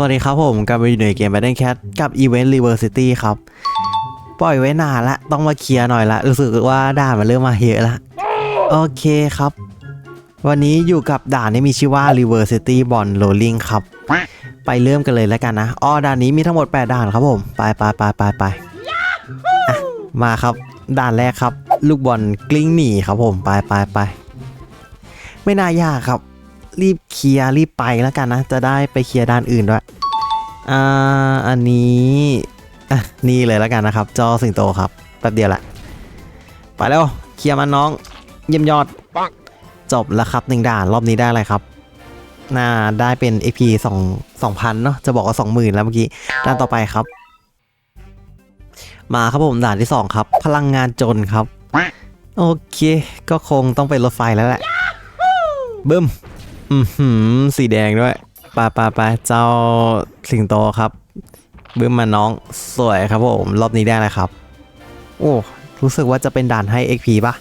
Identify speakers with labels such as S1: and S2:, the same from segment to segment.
S1: สวัสดีครับผมกลับมาอยู่ในเกม Battle Cat กับ Event River City ครับ ปล่อยไว้นานละ ต้องมาเคลียร์หน่อยละ รู้สึกว่าด่านมันเริ่มมาเยอะละ โอเคครับ วันนี้อยู่กับด่านที่มีชื่อว่า River City Bond Rolling ครับ ไปเริ่มกันเลยแล้วกันนะ อ้อด่านนี้มีทั้งหมด 8 ด่านครับผม ไปไปไปไปไปมาครับ ด่านแรกครับ ลูกบอลกลิ้งหนีครับผม ไปไปไปไม่น่ายากครับ รีบเคลียร์รีบไปแล้วกันนะ จะได้ไปเคลียร์ด้านอื่นด้วย อ่า อันนี้อะนี่เลยแล้วกันนะครับ จอสิงโตครับแป๊บเดียวแหละ ไปแล้วเคลียร์มันน้อง เยี่ยมยอด จบแล้วครับหนึ่งด่านรอบนี้ได้อะไรครับน่าได้เป็น AP 2 2,000 เนาะจะบอกว่า 20,000 แล้วเมื่อกี้ ด้านต่อไปครับ มาครับผมด่านที่ 2 ครับ พลังงานจนครับ โอเค ก็คงต้องเป็นรถไฟแล้วแหละ บึ้ม อือหือสีแดงด้วยปาปาปาเจ้าสิงโตครับบึ้มมาน้องสวยครับผม รอบนี้ได้อะไรครับ โอ้รู้สึกว่าจะเป็นด่านให้ XP ป่ะ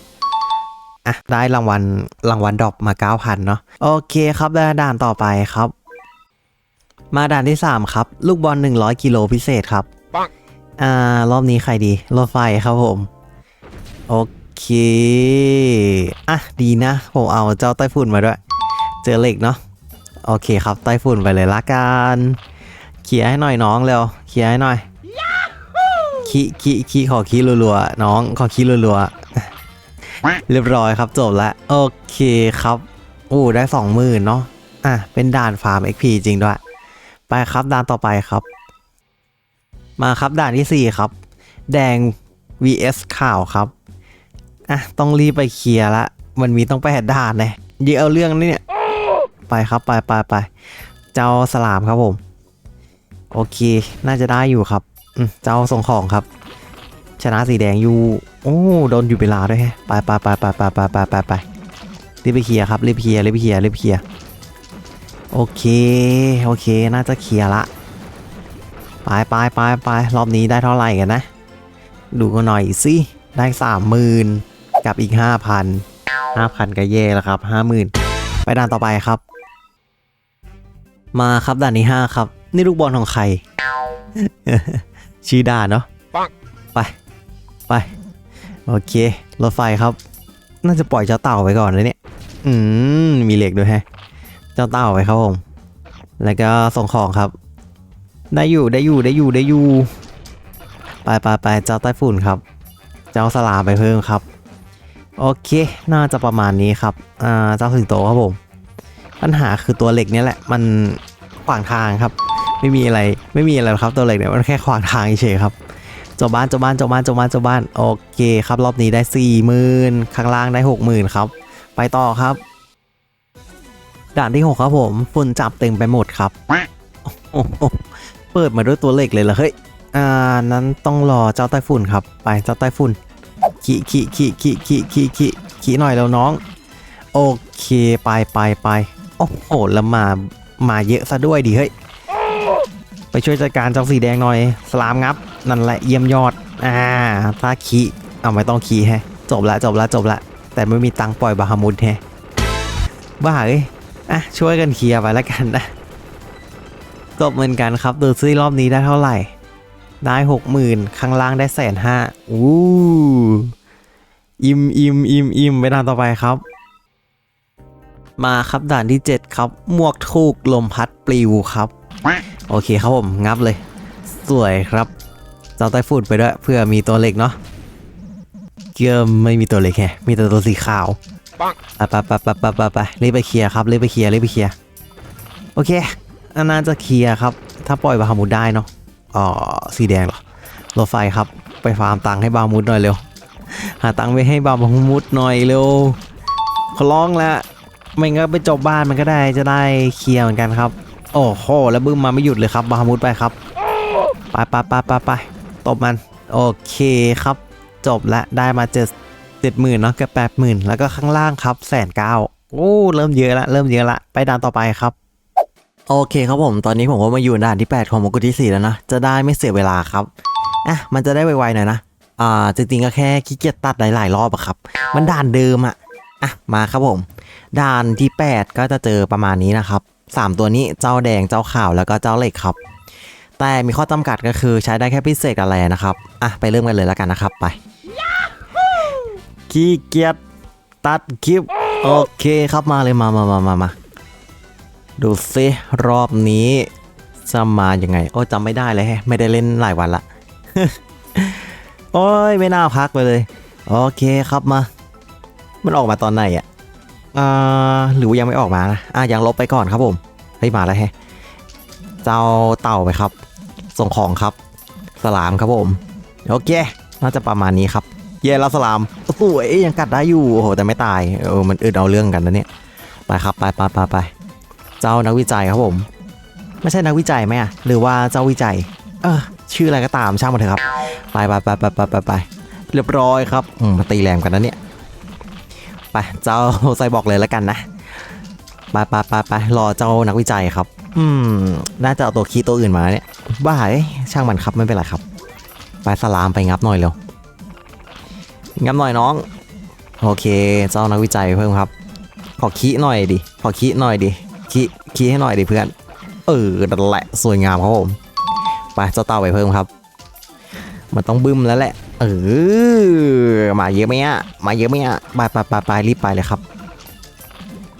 S1: อะ ได้รางวัลรางวัลดรอปมา 9,000 เนาะโอเคครับได้ด่านต่อไปครับ มาด่านที่ 3 ครับ ลูกบอล 100 กิโลพิเศษครับอ่า รอบนี้ใครดี รถไฟครับผม โอเค อะ ดีนะ ผมเอาเจ้าไต้ฝุ่นมาด้วย เจอเหล็กเนาะโอเคครับไต้ฝุ่นไปเลยละกันเคลียร์ให้หน่อยน้องเร็วเคลียร์ให้หน่อยขี้ขี้ขี้ขอขี้รัวๆน้องขอขี้รัวๆเรียบร้อยครับจบแล้วโอเคครับโอ้ได้สองหมื่นเนาะอะเป็นด่านฟาร์ม XP จริงด้วย ไปครับด่านต่อไปครับ มาครับด่านที่ 4 ครับ แดง vs ข่าวครับอะต้องรีบไปเคลียร์ละมันมีต้องไปแหดด่านเลยเดี๋ยวเอาเรื่องนี่เนี่ย ไปครับไปไปไปเจ้าสลามครับผม โอเค น่าจะได้อยู่ครับเจ้าส่งของครับ ชนะสีแดงอยู่ โอ้โดนอยู่เวลาด้วยแฮะไปไปไปไปไปไปไปไปไปรีบไปเคลียร์ครับรีบเคลียร์รีบเคลียร์รีบเคลียร์โอเคโอเค น่าจะเคลียร์ละไปไปไปไปรอบนี้ได้เท่าไหร่กันนะ ดูกันหน่อยสิได้สามหมื่นกับอีกห้าพันห้าพันก็แย่แล้วครับห้าหมื่นไปด่านต่อไปครับ มาครับด่านที่5ครับ นี่ลูกบอลของใคร ชื่อด่านเนาะไปไป โอเค รถไฟครับ น่าจะปล่อยเจ้าเต่าไปก่อนเลยเนี่ย อืม มีเหล็กด้วยแฮะ เจ้าเต่าไปครับผม แล้วก็ส่งของครับ ได้อยู่ได้อยู่ได้อยู่ได้อยู่ ไปไปไปเจ้าไต้ฝุ่นครับ เจ้าสลามไปเพิ่มครับ โอเค น่าจะประมาณนี้ครับ อ่า เจ้าสิงโตครับผม ปัญหาคือตัวเหล็กนี่แหละมันขวางทางครับ ไม่มีอะไรไม่มีอะไรครับตัวเหล็กเนี่ยมันแค่ขวางทางเฉยครับจบบ้านจบบ้านจบบ้านจบบ้านจบบ้านโอเคครับรอบนี้ได้สี่หมื่นข้างล่างได้หกหมื่นครับ ไปต่อครับ ด่านที่หกครับผมฝุ่นจับเต็มไปหมดครับเปิดมาด้วยตัวเหล็กเลยเหรอเฮ้ยอ่านั้นต้องรอเจ้าไต้ฝุ่นครับ ไปเจ้าไต้ฝุ่นขี่ขี่ขี่ขี่ขี่ขี่ขี่ขี่หน่อยแล้วน้อง โอเคไปไปไป โอ้โหแล้วมามาเยอะซะด้วยดิเฮ้ยไปช่วยจัดการเจ้าสีแดงหน่อยสลามงับ นั่นแหละเยี่ยมยอดอ่าถ้าขี่เอาไม่ต้องขี่แฮะจบละจบละจบละแต่ไม่มีตังปล่อยบาฮามุดแฮะบ้าเอ้ยอะช่วยกันเคลียร์ไปแล้วกันนะจบเหมือนกันครับดูซิรอบนี้ได้เท่าไหร่ ได้หกหมื่นข้างล่างได้แสนห้าอู้อิ่มอิ่มอิ่มอิ่มไปด่านต่อไปครับ มาครับด่านที่ 7 ครับหมวกถูกลมพัดปลิวครับ โอเคครับผม งับเลย สวยครับเจ้าไต้ฝุ่นไปด้วยเพื่อมีตัวเหล็กเนาะเกือไม่มีตัวเหล็กแฮะมีแต่ตัวสีขาวไปไปไปไปไปไปไปรีบไปเคลียร์ครับรีบไปเคลียร์รีบไปเคลียร์โอเคอันน่าจะเคลียร์ครับ ถ้าปล่อยบาฮามุดได้เนาะอ๋อสีแดงเหรอรถไฟครับไปฟาร์มตังค์ให้บาฮามุดหน่อยเร็วหาตังค์ไปให้บาฮามุดหน่อยเร็วขอร้องแล้ว ไม่งั้นไปจบบ้านมันก็ได้จะได้เคลียร์เหมือนกันครับ โอ้โหแล้วบึ้มมาไม่หยุดเลยครับบาฮามุดไปครับไปไปไปไปไปตบมัน โอเคครับ จบละได้มาเจ็ดเจ็ดหมื่นเนาะกับแปดหมื่นแล้วก็ข้างล่างครับแสนเก้าโอ้เริ่มเยอะละเริ่มเยอะละไปด่านต่อไปครับโอเคครับผมตอนนี้ผมก็มาอยู่ด่านที่ 8 ของมงกุฎที่4แล้วนะ จะได้ไม่เสียเวลาครับอะมันจะได้ไวๆหน่อยนะอ่าจริงๆก็แค่ขี้เกียจตัดหลายๆรอบอะครับ มันด่านเดิมอะอะมาครับผม ด่านที่ 8 ก็จะเจอประมาณนี้นะครับ 3 ตัวนี้เจ้าแดงเจ้าขาวแล้วก็เจ้าเหล็กครับ แต่มีข้อจำกัดก็คือใช้ได้แค่พิเศษอะไรนะครับอะไปเริ่มกันเลยแล้วกันนะครับไปขี้เกียจตัดคลิปโอเคครับมาเลยมามามามามาดูซิรอบนี้จะมายังไง โอ้จำไม่ได้เลยแฮะ ไม่ได้เล่นหลายวันละ โอ้ยไม่น่าพักไปเลย โอเคครับมา มันออกมาตอนไหนอะ อ่าหรือว่ายังไม่ออกมานะอะยังลบไปก่อนครับผมเฮ้ยมาแล้วแฮะเจ้าเต่าไปครับ ส่งของครับ สลามครับผมโอเค น่าจะประมาณนี้ครับ เย่แล้วสลามสวยยังกัดได้อยู่โอ้โหแต่ไม่ตายเออมันอึดเอาเรื่องกันนะเนี่ยไปครับไปไปไปไปเจ้านักวิจัยครับผม ไม่ใช่นักวิจัยไหมอะหรือว่าเจ้าวิจัย เออชื่ออะไรก็ตามช่างมันเถอะครับ ไปไปไปไปไปไปเรียบร้อยครับอืมมาตีแรงกันนะเนี่ย ไปเจ้าไซบอกเลยแล้วกันนะไปไปไปไปรอเจ้านักวิจัยครับ อืม น่าจะเอาตัวคีตัวอื่นมาเนี่ยบ้าเอ้ยช่างมันครับไม่เป็นไรครับ ไปสลามไปงับหน่อยเร็วงับหน่อยน้อง โอเค เจ้านักวิจัยเพิ่มครับ ขอคีหน่อยดิขอคีหน่อยดิคีคีให้หน่อยดิเพื่อน เออนั่นแหละสวยงามครับผมไปเจ้าเต่าไปเพิ่มครับ มันต้องบึ้มแล้วแหละ เออมาเยอะไหมอะมาเยอะไหมอะไปไปไปไปรีบไปเลยครับ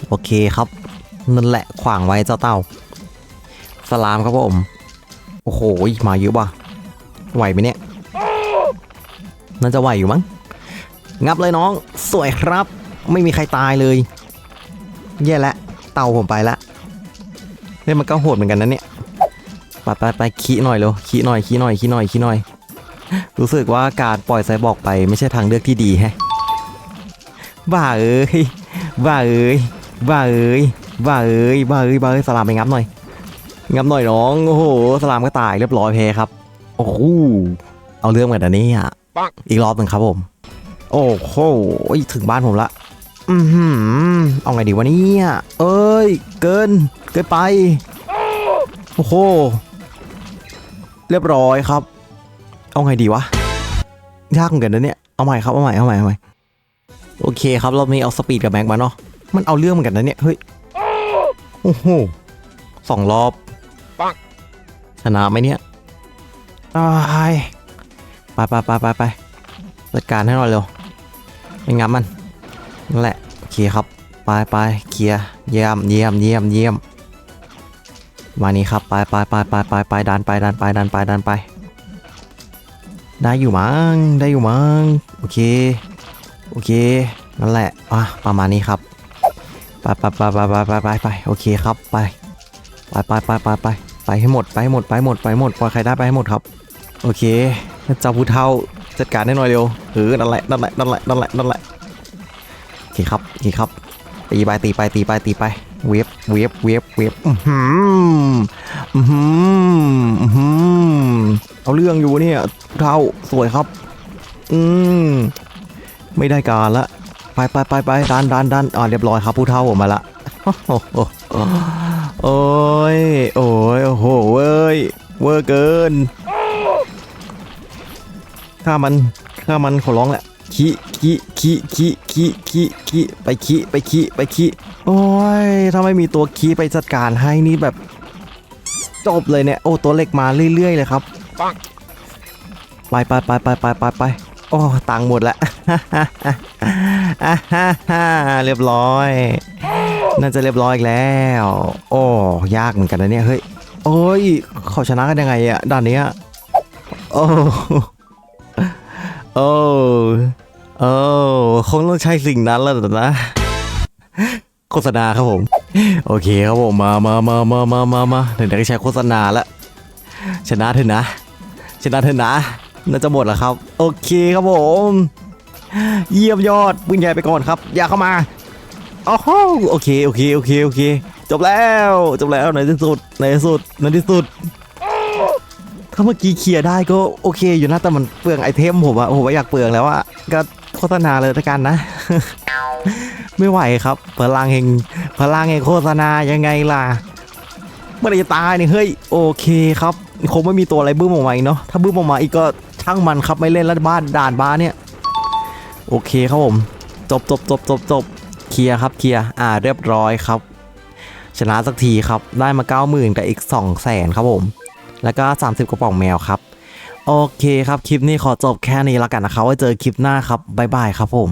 S1: โอเคครับนั่นแหละขวางไว้เจ้าเต่า สลามครับผม โอ้โหมาเยอะว่ะไหวไหมเนี่ยน่าจะไหวอยู่มั้งงับเลยน้อง สวยครับ ไม่มีใครตายเลยแย่แล้วเต่าผมไปละเนี่ยมันก็โหดเหมือนกันนะเนี่ยไปไปไปขี้หน่อยเร็วขี้หน่อยขี้หน่อยขี้หน่อยขี้หน่อย รู้สึกว่าการปล่อยไซบอร์กไปไม่ใช่ทางเลือกที่ดีแฮะ บ้าเอ้ย บ้าเอ้ย บ้าเอ้ย บ้าเอ้ย บ้าเอ้ย บ้าเอ้ย สลามไปงับหน่อย งับหน่อยน้อง โอ้โห สลามก็ตายเรียบร้อยเพครับ โอ้โหเอาเรื่องเหมือนอันนี้อะอีกรอบหนึ่งครับผม โอ้โหถึงบ้านผมละ อือหือเอาไงดีวะเนี่ยเอ้ย เกิน เกินไป โอ้โห เรียบร้อยครับ เอาไงดีวะ ยากเหมือนกันนะเนี่ย เอาใหม่ครับ เอาใหม่ เอาใหม่ เอาใหม่ โอเคครับเรอบนี้เอาสปีดกับแบงค์มาเนาะ มันเอาเรื่องเหมือนกันนะเนี่ย เฮ้ย โอ้โหสองรอบ ชนะไหมเนี่ยอ้ายไปไปไปไปไปจัดการให้หน่อยเร็วไม่งับมัน นั่นแหละ โอเคครับ ไปไปเคลียร์เยี่ยมเยี่ยมเยี่ยมเยี่ยมมานี่ครับ ไปไปไปไปไปไปดันไปดันไปดันไปดันไป ได้อยู่มั้งได้อยู่มั้งโอเคโอเคนั่นแหละอะประมาณนี้ครับไปไปไปไปไปไปไปไปโอเคครับไปไปไปไปไปไปไปให้หมดไปให้หมดไปให้หมดไปให้หมดปล่อยใครได้ไปให้หมดครับ โอเคเจ้าผู้เท่าจัดการให้หน่อยเร็วเออนั่นแหละนั่นแหละนั่นแหละนั่นแหละนั่นแหละโอเคครับโอเคครับตีไปตีไปตีไปตีไปเวฟเวฟเวฟเวฟอือหืออือหืออือหือ เอาเรื่องอยู่เนี่ปูเท่าสวยครับ อืมไม่ได้การละ ไปไปไปไปดันดันดันอ่าเรียบร้อยครับผู้เท่าผมมาละโอ้โหโอ้ยโอ้ยโอ้โหเว้ยเวอร์เกินฆ่ามันฆ่ามันขอร้องแหละขี้ขี้ขี้ขี้ขี้ขี้ขี้ไปขี้ไปขี้ไปขี้โอ้ยถ้าไม่มีตัวขี้ไปจัดการให้นี่แบบ จบเลยเนี่ยโอ้ตัวเล็กมาเรื่อยๆเลยครับ ไปไปไปไปไปไปไปโอ้ตังค์หมดละเรียบร้อย น่าจะเรียบร้อยอีกแล้ว โอ้ยากเหมือนกันนะเนี่ยเฮ้ยโอ้ยเขาชนะกันยังไงอะด่านเนี้ยโอ้โอ้โอ้คงต้องใช้สิ่งนั้นแล้วนะโฆษณาครับผม โอเคครับผมมามามามามามามาเดี๋ยวจะใช้โฆษณาแล้วชนะเถอะนะ ชนะเถอะนะน่าจะหมดแล้วครับ โอเคครับผม เยี่ยมยอดปืนใหญ่ไปก่อนครับ อย่าเข้ามาโอ้โหโอเคโอเคโอเคโอเค จบแล้วจบแล้วในที่สุดในที่สุดในที่สุด ถ้าเมื่อกี้เคลียร์ได้ก็โอเคอยู่นะแต่มันเปลืองไอเทมผมอะผมว่าอยากเปลืองแล้วอะก็โฆษณาเลยละกันนะ ไม่ไหวครับ พลังแห่งพลังแห่งโฆษณายังไงล่ะเมื่อไรจะตายเนี่ยเฮ้ยโอเคครับ คงไม่มีตัวอะไรบึ้มออกมาอีกเนาะถ้าบึ้มออกมาอีกก็ช่างมันครับไม่เล่นแล้วบ้านด่านบ้านเนี่ยโอเคครับผมจบจบจบจบจบเคลียร์ครับเคลียร์อ่าเรียบร้อยครับ ชนะสักทีครับได้มา 90,000กับอีก 200,000ครับผม แล้วก็ 30 กระป๋องแมวครับโอเคครับคลิปนี้ขอจบแค่นี้แล้วกันนะครับไว้เจอคลิปหน้าครับบ๊ายบายครับผม